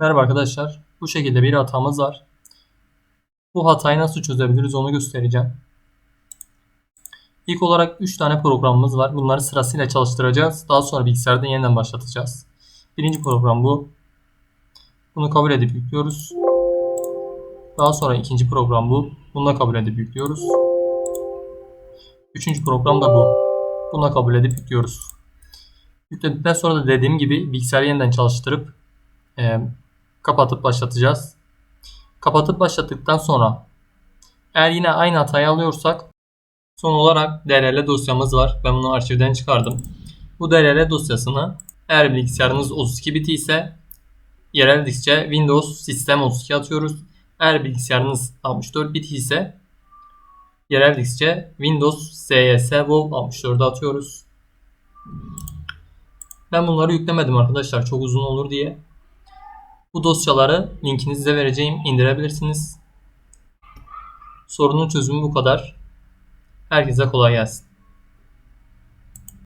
Merhaba arkadaşlar. Bu şekilde bir hatamız var. Bu hatayı nasıl çözebiliriz onu göstereceğim. İlk olarak 3 tane programımız var. Bunları sırasıyla çalıştıracağız. Daha sonra bilgisayarda yeniden başlatacağız. Birinci program bu. Bunu kabul edip yüklüyoruz. Daha sonra ikinci program bu. Bunu da kabul edip yüklüyoruz. Üçüncü program da bu. Bunu da kabul edip yüklüyoruz. Yükledikten sonra da dediğim gibi bilgisayarı yeniden çalıştırıp kapatıp başlatacağız. Kapatıp başlattıktan sonra eğer yine aynı hatayı alıyorsak son olarak DLL dosyamız var. Ben bunu arşivden çıkardım. Bu DLL dosyasını eğer bilgisayarınız 32 bit ise yerel Windows Sistem 32 atıyoruz. Eğer bilgisayarınız 64 bit ise yerel Windows SYS Vol 64'e atıyoruz. Ben bunları yüklemedim arkadaşlar çok uzun olur diye. Bu dosyaları linkini size vereceğim. indirebilirsiniz. Sorunun çözümü bu kadar. Herkese kolay gelsin.